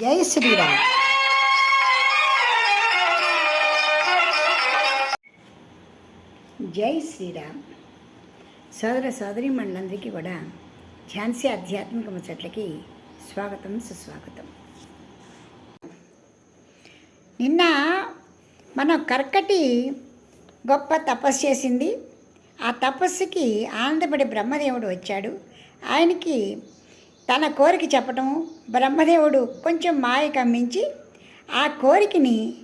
జై శ్రీరామ్. జై శ్రీరామ్. సోదర సోదరి మండలందరికీ కూడా ఝాన్సీ ఆధ్యాత్మిక ముచ్చట్లకి స్వాగతం సుస్వాగతం. నిన్న మన కర్కటి గొప్ప తపస్సు చేసింది. ఆ తపస్సుకి ఆనందపడి బ్రహ్మదేవుడు వచ్చాడు. ఆయనకి తన కోరిక చెప్పటం బ్రహ్మదేవుడు కొంచెం మాయ కమ్మించి ఆ కోరికని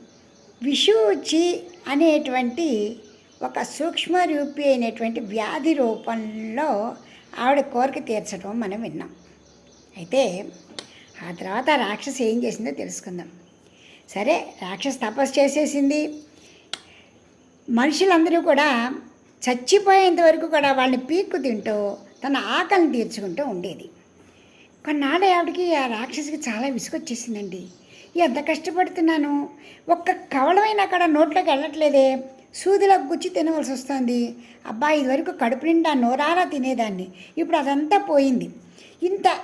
విషూచి అనేటువంటి ఒక సూక్ష్మ రూపి అయినటువంటి వ్యాధి రూపంలో ఆవిడ కోరిక తీర్చడం మనం విన్నాం. అయితే ఆ తర్వాత రాక్షసి ఏం చేసిందో తెలుసుకుందాం. సరే రాక్షసి తపస్సు చేసేసింది. మనుషులందరూ కూడా చచ్చిపోయేంత వరకు కూడా వాళ్ళని పీక్కు తింటూ తన ఆకలిని తీర్చుకుంటూ ఉండేది. కొన్నాళ్ళు ఆవిడకి ఆ రాక్షసికి చాలా విసుగొచ్చేసిందండి. ఎంత కష్టపడుతున్నాను. ఒక్క కవలమైన అక్కడ నోట్లోకి వెళ్ళట్లేదే. సూదిలో గుచ్చి తినవలసి వస్తుంది. అబ్బా ఇదివరకు కడుపు నిండా నోరారా తినేదాన్ని. ఇప్పుడు అదంతా పోయింది. ఇంత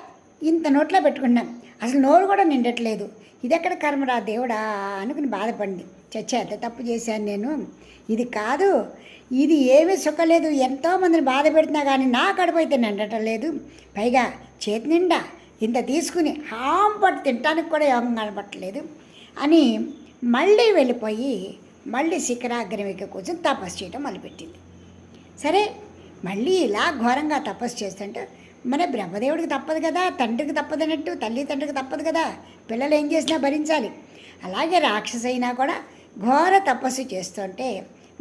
ఇంత నోట్లో పెట్టుకున్నాం. అసలు నోరు కూడా నిండట్లేదు. ఇదెక్కడ కర్మరా దేవుడా అనుకుని బాధపడింది. చచ్చా ఎంత తప్పు చేశాను నేను? ఇది కాదు. ఇది ఏమీ సుఖలేదు ఎంతోమందిని బాధ పెడుతున్నా కానీ నా కడుపు అయితే నిండటం లేదు. పైగా చేతి నిండా ఇంత తీసుకుని హాం పట్టు తినడానికి కూడా యోగం కనపట్టలేదు అని మళ్ళీ వెళ్ళిపోయి మళ్ళీ శిఖరాగ్రం ఎక్కి కూర్చొని తపస్సు చేయడం మొదలుపెట్టింది. సరే మళ్ళీ ఇలా ఘోరంగా తపస్సు చేస్తుంటే మన బ్రహ్మదేవుడికి తప్పదు కదా తండ్రికి తప్పదన్నట్టు తల్లి తండ్రికి తప్పదు కదా పిల్లలు ఏం చేసినా భరించాలి. అలాగే రాక్షస అయినా కూడా ఘోర తపస్సు చేస్తుంటే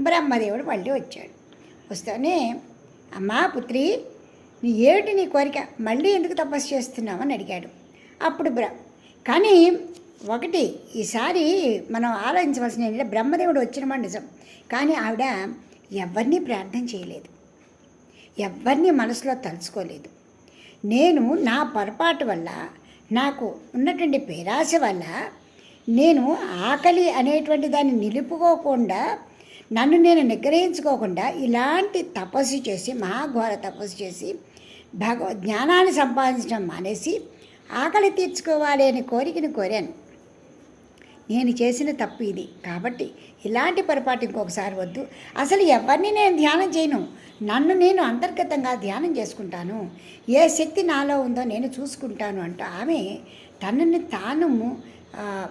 బ్రహ్మదేవుడు మళ్ళీ వచ్చాడు. వస్తూనే అమ్మా పుత్రి నీ ఏమిటి నీ కోరిక? మళ్ళీ ఎందుకు తపస్సు చేస్తున్నావు అని అడిగాడు. అప్పుడు బ్ర కానీ ఒకటి ఈసారి మనం ఆలోచించవలసిన ఏంటంటే బ్రహ్మదేవుడు వచ్చిన నిజం. కానీ ఆవిడ ఎవరిని ప్రార్థన చేయలేదు. ఎవరిని మనసులో తలుచుకోలేదు. నేను నా పొరపాటు వల్ల నాకు ఉన్నటువంటి పేరాశ వల్ల నేను ఆకలి అనేటువంటి దాన్ని నిలుపుకోకుండా నన్ను నేను నిగ్రహించుకోకుండా ఇలాంటి తపస్సు చేసి మహాఘోర తపస్సు చేసి భగవ జ్ఞానాన్ని సంపాదించడం మానేసి ఆకలి తీర్చుకోవాలి అనే కోరికను కోరాను. నేను చేసిన తప్పు ఇది. కాబట్టి ఇలాంటి పొరపాటు ఇంకొకసారి వద్దు. అసలు ఎవరిని నేను ధ్యానం చేయను? నన్ను నేను అంతర్గతంగా ధ్యానం చేసుకుంటాను. ఏ శక్తి నాలో ఉందో నేను చూసుకుంటాను అంటూ ఆమె తనని తాను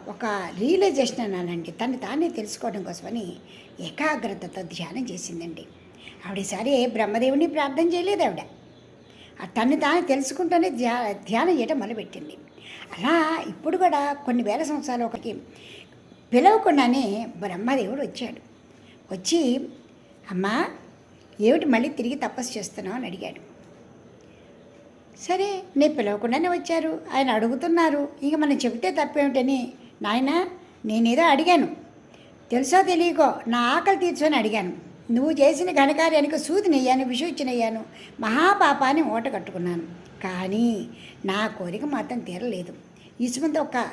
ఒక రియలైజేషన్ అనాలండి తను తానే తెలుసుకోవడం కోసమని ఏకాగ్రతతో ధ్యానం చేసిందండి. ఆవిడ సరే బ్రహ్మదేవుని ప్రార్థన చేయలేదు ఆవిడ. తను తాను తెలుసుకుంటూనే ధ్యా ధ్యానం చేయటం మొదలుపెట్టింది. అలా ఇప్పుడు కూడా కొన్ని వేల సంవత్సరాలు ఒకరికి పిలవకుండానే బ్రహ్మదేవుడు వచ్చాడు. వచ్చి అమ్మా ఏమిటి మళ్ళీ తిరిగి తపస్సు చేస్తున్నావు? అని అడిగాడు. సరే నేను పిలవకుండానే వచ్చారు. ఆయన అడుగుతున్నారు. ఇక మనం చెబితే తప్పేమిటని? నాయన నేనేదో అడిగాను. తెలుసో తెలియకో నా ఆకలి తీర్చని అడిగాను. నువ్వు చేసిన ఘనకార్యానికి సూదినయ్యాను విషూచినయ్యాను మహాపాపాన్ని ఓట కట్టుకున్నాను. కానీ నా కోరిక మాత్రం తీరలేదు. ఇసుమంత ఒక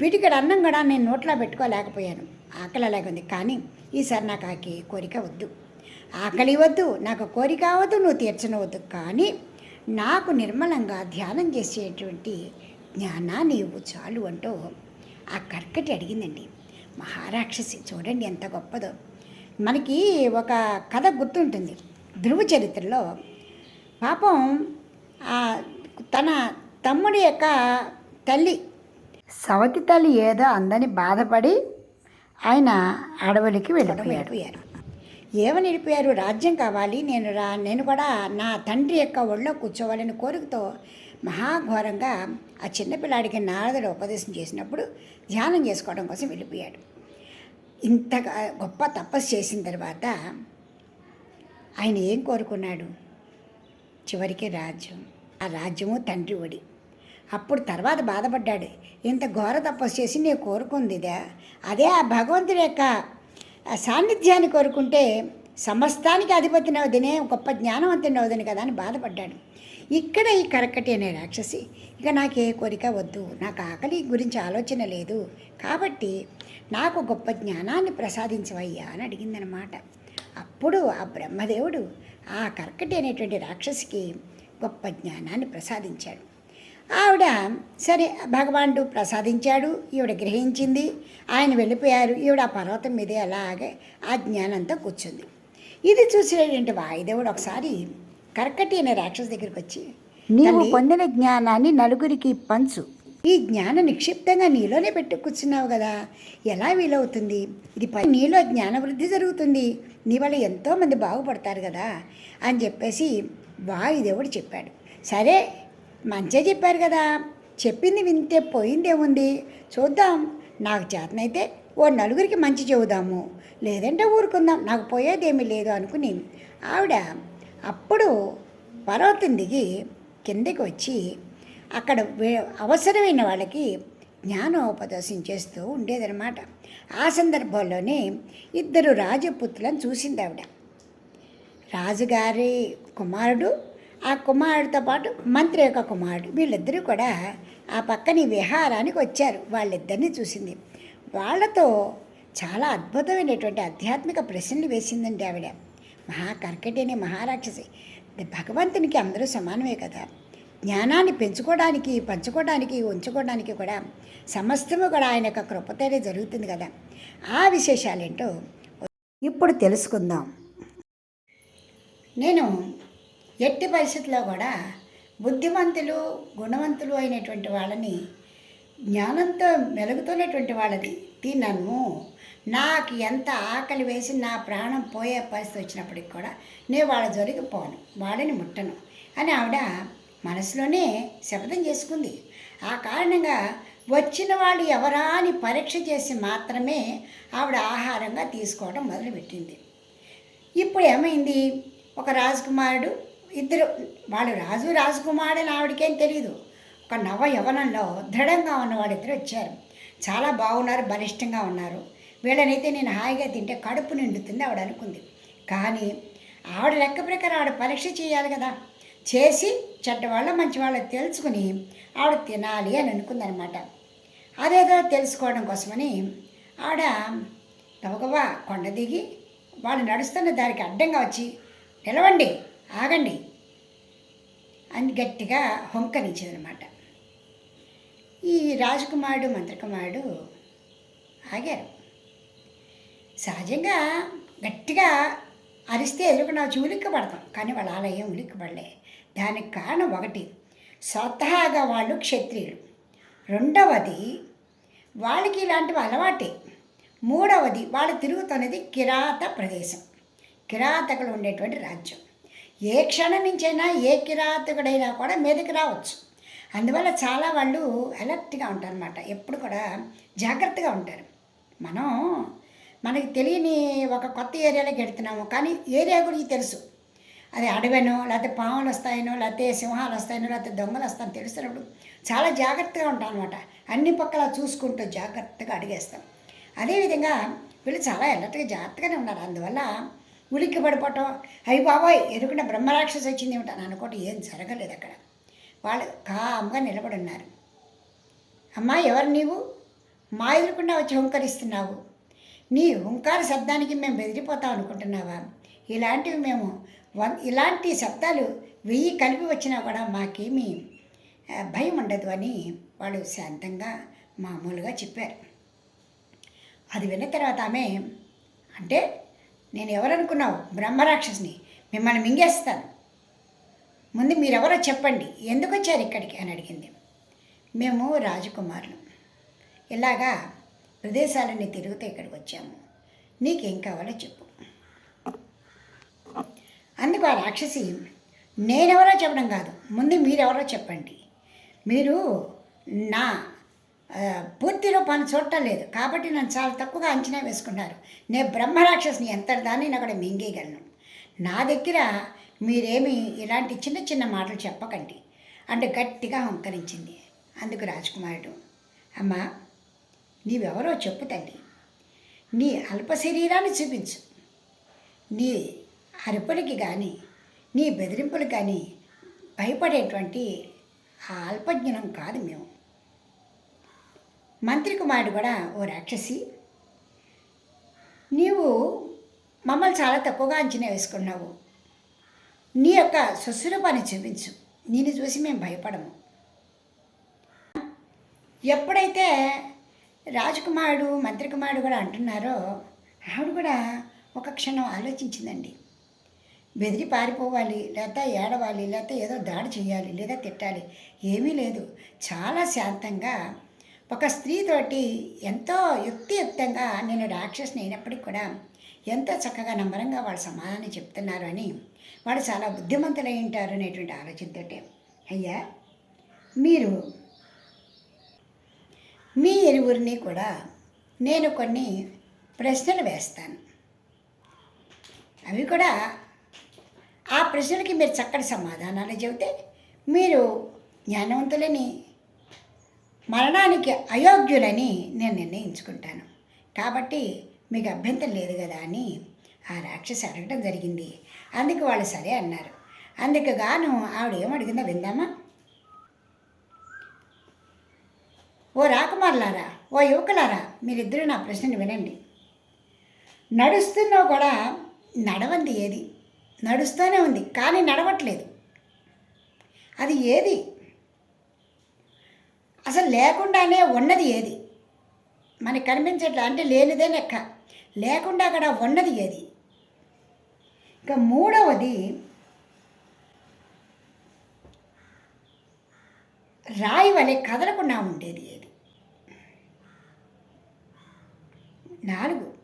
పిటికడు అన్నం కూడా నేను నోట్లో పెట్టుకోలేకపోయాను. ఆకలి అలాగుంది కానీ ఈసారి నాకు ఆకి కోరిక వద్దు. ఆకలి వద్దు నాకు కోరిక వద్దు నువ్వు తీర్చనవద్దు. కానీ నాకు నిర్మలంగా ధ్యానం చేసేటువంటి జ్ఞానాన్ని ఇవ్వు చాలు అంటూ ఆ కర్కటి అడిగిందండి. మహారాక్షసి చూడండి ఎంత గొప్పదో. మనకి ఒక కథ గుర్తుంటుంది. ధ్రువ చరిత్రలో పాపం ఆ తన తమ్ముడి యొక్క తల్లి సవతి తల్లి ఏదో అందని బాధపడి ఆయన అడవులకి వెళ్ళిపోయాడు. ఏమని వెళ్ళిపోయారు? రాజ్యం కావాలి నేను రా నేను కూడా నా తండ్రి యొక్క ఒళ్ళో కూర్చోవాలని కోరికతో మహాఘోరంగా ఆ చిన్నపిల్లాడికి నారదుడు ఉపదేశం చేసినప్పుడు ధ్యానం చేసుకోవడం కోసం వెళ్ళిపోయాడు. ఇంత గొప్ప తపస్సు చేసిన తర్వాత ఆయన ఏం కోరుకున్నాడు? చివరికి రాజ్యం ఆ రాజ్యము తండ్రి ఒడి. అప్పుడు తర్వాత బాధపడ్డాడు. ఇంత ఘోర తపస్సు చేసి నేను కోరుకుందిదా? అదే ఆ భగవంతుడి యొక్క సాన్నిధ్యాన్ని కోరుకుంటే సమస్తానికి అధిపతి నవదినే గొప్ప జ్ఞానవంతుని అవుదని కదా అని బాధపడ్డాడు. ఇక్కడ ఈ కరకటి అనే రాక్షసి ఇక నాకు ఏ కోరిక వద్దు. నాకు ఆకలి గురించి ఆలోచన లేదు. కాబట్టి నాకు గొప్ప జ్ఞానాన్ని ప్రసాదించవయ్యా అని అడిగిందనమాట. అప్పుడు ఆ బ్రహ్మదేవుడు ఆ కర్కటి అనేటువంటి రాక్షసికి గొప్ప జ్ఞానాన్ని ప్రసాదించాడు. ఆవిడ సరే భగవానుడు ప్రసాదించాడు ఈవిడ గ్రహించింది ఆయన వెళ్ళిపోయారు ఈవిడ ఆ పర్వతం మీదే అలాగే ఆ జ్ఞానంతో కూర్చుంది. ఇది చూసినటువంటి వాయుదేవుడు ఒకసారి కర్కటి అనే రాక్షసు దగ్గరికి వచ్చి నీవు "తల్లి, పొందిన జ్ఞానాన్ని నలుగురికి పంచు. ఈ జ్ఞానం నిక్షిప్తంగా నీలోనే పెట్టు కూర్చున్నావు కదా. ఎలా వీలవుతుంది? ఇది పని నీలో జ్ఞాన వృద్ధి జరుగుతుంది. నీ వల్ల ఎంతోమంది బాగుపడతారు కదా అని చెప్పేసి వాయుదేవుడు చెప్పాడు. సరే మంచిగా చెప్పారు కదా. చెప్పింది వింటే పోయిందేముంది? చూద్దాం. నాకు చేతనైతే ఓ నలుగురికి మంచి చెబుదాము. లేదంటే ఊరుకుందాం. నాకు పోయేదేమీ లేదు అనుకుని ఆవిడ అప్పుడు పర్వతం దిగి కిందకి వచ్చి అక్కడ అవసరమైన వాళ్ళకి జ్ఞానోపదేశం చేస్తూ ఉండేదనమాట ఆ సందర్భంలోనే ఇద్దరు రాజపుత్రులను చూసింది ఆవిడ. రాజుగారి కుమారుడు ఆ కుమారుడితో పాటు మంత్రి యొక్క కుమారుడు వీళ్ళిద్దరూ కూడా ఆ పక్కని విహారానికి వచ్చారు. వాళ్ళిద్దరిని చూసింది. వాళ్ళతో చాలా అద్భుతమైనటువంటి ఆధ్యాత్మిక ప్రశ్నలు వేసిందండి ఆవిడ. మహాకర్కటి అనే మహారాక్షసి. భగవంతునికి అందరూ సమానమే కదా. జ్ఞానాన్ని పెంచుకోవడానికి పంచుకోవడానికి ఉంచుకోవడానికి కూడా సమస్తము కూడా ఆయన యొక్క కృపతోనే జరుగుతుంది కదా. ఆ విశేషాలేంటో ఇప్పుడు తెలుసుకుందాం. నేను ఎట్టి పరిస్థితుల్లో కూడా బుద్ధిమంతులు గుణవంతులు అయినటువంటి వాళ్ళని జ్ఞానంతో మెలుగుతున్నటువంటి వాళ్ళని తినను. నాకు ఎంత ఆకలి వేసి నా ప్రాణం పోయే పరిస్థితి వచ్చినప్పటికి కూడా నేను వాళ్ళ జోలికి పోను వాళ్ళని ముట్టను అని ఆవిడ మనసులోనే శపథం చేసుకుంది. ఆ కారణంగా వచ్చిన వాళ్ళు ఎవరా అని పరీక్ష చేసి మాత్రమే ఆవిడ ఆహారంగా తీసుకోవడం మొదలుపెట్టింది. ఇప్పుడు ఏమైంది? ఒక రాజకుమారుడు ఇద్దరు వాళ్ళు రాజు రాజకుమారుడు అని ఆవిడకేం తెలియదు ఒక నవ యవనంలో దృఢంగా ఉన్నవాడు ఇద్దరు వచ్చారు. చాలా బాగున్నారు బలిష్టంగా ఉన్నారు. వీళ్ళనైతే నేను హాయిగా తింటే కడుపు నిండుతుంది ఆవిడ అనుకుంది. కానీ ఆవిడ లెక్క ప్రకారం ఆవిడ పరీక్ష చేయాలి కదా. చేసి చెడ్డవాళ్ళ మంచి వాళ్ళ తెలుసుకుని ఆవిడ తినాలి అని అనుకుందనమాట. అదేదో తెలుసుకోవడం కోసమని ఆవిడ గబగబా కొండ దిగి వాళ్ళు నడుస్తున్న దానికి అడ్డంగా వచ్చి నిలవండి ఆగండి అని గట్టిగా హొంకనిచ్చిందనమాట. ఈ రాజకుమారుడు మంత్రకుమారుడు ఆగారు. సహజంగా గట్టిగా అరిస్తే ఎదురుకున్న వచ్చి పడతాం కానీ వాళ్ళు ఆలయం ఏం ఉలిక్కి పడలే దానికి కారణం ఒకటి. స్వతహాగా వాళ్ళు క్షత్రియులు. రెండవది వాళ్ళకి ఇలాంటివి అలవాటే. మూడవది వాళ్ళు తిరుగుతున్నది కిరాత ప్రదేశం. కిరాతకులు ఉండేటువంటి రాజ్యం. ఏ క్షణం నుంచైనా ఏ కిరాతకుడైనా కూడా మీదకి రావచ్చు. అందువల్ల చాలా వాళ్ళు అలర్ట్గా ఉంటారనమాట ఎప్పుడు కూడా జాగ్రత్తగా ఉంటారు. మనం మనకి తెలియని ఒక కొత్త ఏరియాలోకి వెళ్తున్నాము కానీ ఏరియా గురించి తెలుసు. అది అడవనో లేకపోతే పాములు వస్తాయనో లేకపోతే సింహాలు వస్తాయనో లేకపోతే దొంగలు వస్తాయని తెలిసినప్పుడు చాలా జాగ్రత్తగా ఉంటాం అనమాట అన్ని పక్కల చూసుకుంటూ జాగ్రత్తగా అడిగేస్తాం. అదేవిధంగా వీళ్ళు చాలా ఎల్లటిగా జాగ్రత్తగానే ఉన్నారు. అందువల్ల ఉలిక్కి పడిపోవటం అయ్యి బాబోయ్ ఎదురుకుండా బ్రహ్మరాక్షసి వచ్చింది ఏమిటని అనుకోవటం ఏం జరగలేదు అక్కడ. వాళ్ళు కామ్గా నిలబడి ఉన్నారు. అమ్మా ఎవరు నీవు? మా ఎదురుకుండా వచ్చి హుంకరిస్తున్నావు. నీ హుంకార శబ్దానికి మేము బెదిరిపోతాం అనుకుంటున్నావా? ఇలాంటివి మేము వన్ ఇలాంటి శబ్దాలు వెయ్యి కలిపి వచ్చినా కూడా మాకేమీ భయం ఉండదు అని వాళ్ళు శాంతంగా మామూలుగా చెప్పారు. అది విన్న తర్వాత ఆమె అంటే నేను ఎవరనుకున్నావు? బ్రహ్మరాక్షసుని మిమ్మల్ని మింగేస్తాను. ముందు మీరెవరో చెప్పండి ఎందుకు వచ్చారు ఇక్కడికి? అని అడిగింది. మేము రాజకుమారులు. ఇలాగా ప్రదేశాలన్నీ తిరుగుతూ ఇక్కడికి వచ్చాము. నీకేం కావాలో చెప్పు. అందుకు ఆ రాక్షసి నేనెవరో చెప్పడం కాదు. ముందు మీరెవరో చెప్పండి. మీరు నా పూర్తి రూపాన్ని చూడటం లేదు. కాబట్టి నన్ను చాలా తక్కువగా అంచనా వేసుకున్నారు. నేను బ్రహ్మరాక్షసుని ఎంత దాన్ని నేను అక్కడ మింగేయగలను. నా దగ్గర మీరేమి ఇలాంటి చిన్న చిన్న మాటలు చెప్పకండి. అంటే గట్టిగా హంకరించింది అందుకు రాజకుమారుడు. అమ్మా నీవెవరో చెప్పు తల్లి. నీ అల్ప శరీరాన్ని చూపించు. నీ అరుపులకి కానీ నీ బెదిరింపులు కానీ భయపడేటువంటి ఆ అల్పజ్ఞనం కాదు మేము. మంత్రి కుమారుడు కూడా ఓ రాక్షసి. నీవు మమ్మల్ని చాలా తక్కువగా అంచనా వేసుకున్నావు. నీ యొక్క సుస్వరూపాన్ని చూపించు. నేను చూసి మేము భయపడము. ఎప్పుడైతే రాజకుమారుడు మంత్రి కుమారుడు కూడా అంటున్నారో ఆవిడ కూడా ఒక క్షణం ఆలోచించిందండి. బెదిరి పారిపోవాలి లేదా ఏడవాలి లేదా ఏదో దాడి చేయాలి లేదా తిట్టాలి. ఏమీ లేదు. చాలా శాంతంగా ఒక స్త్రీతోటి ఎంతో యుక్తియుక్తంగా నేను రాక్షసుని అయినప్పటికీ కూడా ఎంతో చక్కగా నమ్మరంగా వాళ్ళు సమాధానం చెప్తున్నారు అని వాళ్ళు చాలా బుద్ధిమంతులై ఉంటారు అనేటువంటి ఆలోచనతోటే. అయ్యా మీరు మీ ఇరువురిని కూడా నేను కొన్ని ప్రశ్నలు వేస్తాను. అవి కూడా ఆ ప్రశ్నలకి మీరు చక్కటి సమాధానాలు చెబితే మీరు జ్ఞానవంతులని మరణానికి అయోగ్యులని నేను నిర్ణయించుకుంటాను. కాబట్టి మీకు అభ్యంతరం లేదు కదా అని ఆ రాక్షసి అడగడం జరిగింది. అందుకు వాళ్ళు సరే అన్నారు. అందుకు గాను ఆవిడ ఏమడిగిందో విందామా? ఓ రాకుమారులారా ఓ యువకులారా మీరిద్దరూ నా ప్రశ్నని వినండి. నడుస్తున్నా కూడా నడవంది ఏది? నడుస్తూనే ఉంది కానీ నడవట్లేదు. అది ఏది? అసలు లేకుండానే ఉన్నది ఏది? మనకి కనిపించట్లే అంటే లేనిదే లెక్క. లేకుండా అక్కడ ఉన్నది ఏది? ఇక మూడవది రాయి వలె కదలకుండా ఉండేది ఏది? నాలుగు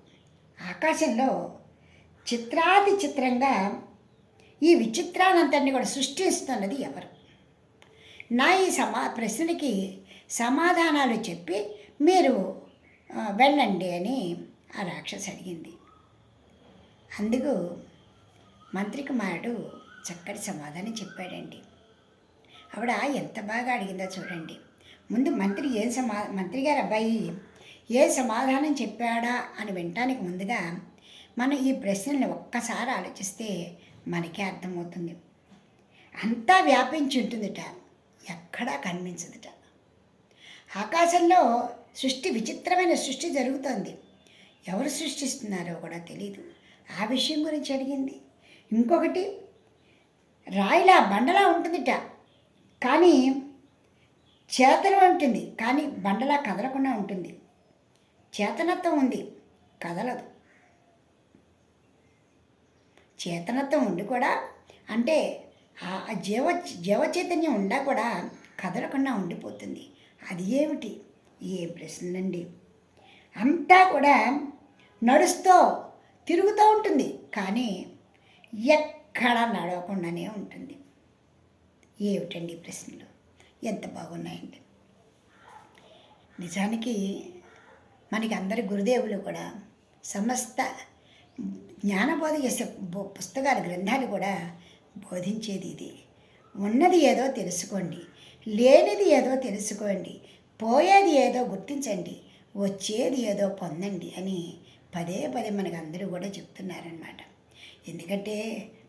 ఆకాశంలో చిత్రాది చిత్రంగా ఈ విచిత్రానంతటిని కూడా సృష్టిస్తున్నది ఎవరు? నా ఈ సమా ప్రశ్నకి సమాధానాలు చెప్పి మీరు వెళ్ళండి అని ఆ రాక్షసి అడిగింది. అందుకు మంత్రి కుమారుడు చక్కటి సమాధానం చెప్పాడండి. ఆవిడ ఎంత బాగా అడిగిందో చూడండి. ముందు మంత్రి ఏం సమా మంత్రి గారు అబ్బాయి ఏ సమాధానం చెప్పాడా అని వినటానికి ముందుగా మనం ఈ ప్రశ్నల్ని ఒక్కసారి ఆలోచిస్తే మనకే అర్థమవుతుంది. అంతా వ్యాపించి ఉంటుందిట ఎక్కడా కనిపించదుట. ఆకాశంలో సృష్టి విచిత్రమైన సృష్టి జరుగుతోంది. ఎవరు సృష్టిస్తున్నారో కూడా తెలియదు ఆ విషయం గురించి అడిగింది. ఇంకొకటి రాయిలా బండలా ఉంటుందిట. కానీ చేతనం ఉంటుంది కానీ బండలా కదలకుండా ఉంటుంది. చేతనత్వం ఉంది. కదలదు. చేతనత్వం ఉండి కూడా అంటే ఆ జీవ జీవచైతన్యం ఉండా కూడా కదలకుండా ఉండిపోతుంది. అది ఏమిటి? ఏ ప్రశ్నండి. అంతా కూడా నడుస్తూ తిరుగుతూ ఉంటుంది కానీ ఎక్కడ నడవకుండానే ఉంటుంది. ఏమిటండి ప్రశ్నలు? ఎంత బాగున్నాయండి. నిజానికి మనకి అందరి గురుదేవులు కూడా సమస్త జ్ఞానబోధ చేసే బు- పుస్తకాలు గ్రంథాలు కూడా బోధించేది ఇది. ఉన్నది ఏదో తెలుసుకోండి లేనిది ఏదో తెలుసుకోండి పోయేది ఏదో గుర్తించండి వచ్చేది ఏదో పొందండి అని పదే పదే మనకు అందరూ కూడా చెప్తున్నారనమాట ఎందుకంటే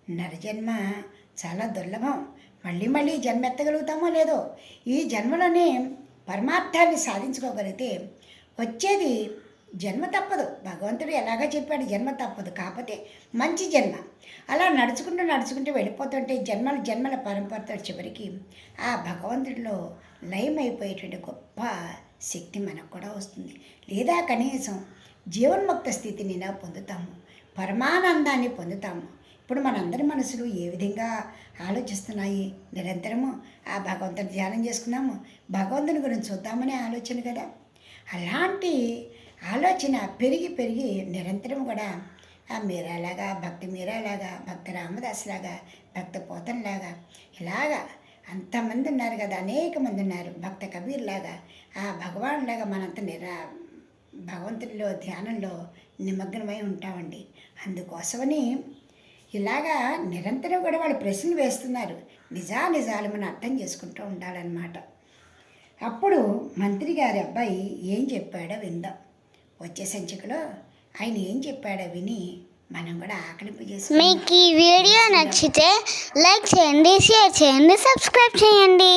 నరజన్మ చాలా దుర్లభం. మళ్ళీ మళ్ళీ జన్మ ఎత్తగలుగుతామో లేదో ఈ జన్మలోనే పరమార్థాన్ని సాధించుకోగలిగితే వచ్చేది జన్మ తప్పదు. భగవంతుడు ఎలాగా చెప్పాడు జన్మ తప్పదు. కాకపోతే మంచి జన్మ. అలా నడుచుకుంటూ నడుచుకుంటూ వెళ్ళిపోతుంటే జన్మల జన్మల పరంపరతో చివరికి ఆ భగవంతుడిలో లయం గొప్ప శక్తి మనకు కూడా వస్తుంది. లేదా కనీసం జీవన్ముక్త స్థితిని పొందుతాము. పరమానందాన్ని పొందుతాము. ఇప్పుడు మనందరి మనసులు ఏ విధంగా ఆలోచిస్తున్నాయి? నిరంతరము ఆ భగవంతుని ధ్యానం చేసుకున్నాము భగవంతుని గురించి చూద్దామనే ఆలోచన కదా. అలాంటి ఆలోచన పెరిగి పెరిగి నిరంతరం కూడా ఆ మీరాలాగా భక్తి మీరాలాగా భక్త రామదాసులాగా భక్త పోతన్లాగా ఇలాగా అంతమంది ఉన్నారు కదా అనేక మంది ఉన్నారు భక్త కబీర్ లాగా ఆ భగవాన్ మనంత నిరా భగవంతుడిలో ధ్యానంలో నిమగ్నమై ఉంటామండి. అందుకోసమని ఇలాగా నిరంతరం కూడా వాళ్ళు ప్రశ్నలు వేస్తున్నారు. నిజా నిజాలు మనం అర్థం చేసుకుంటూ ఉండాలన్నమాట. అప్పుడు మంత్రి గారి అబ్బాయి ఏం చెప్పాడో విందాం. వచ్చే సంచికలో ఆయన ఏం చెప్పాడో విని మనం కూడా ఆకలింపు చేసి మీకు ఈ వీడియో నచ్చితే లైక్ చేయండి షేర్ చేయండి సబ్స్క్రైబ్ చేయండి.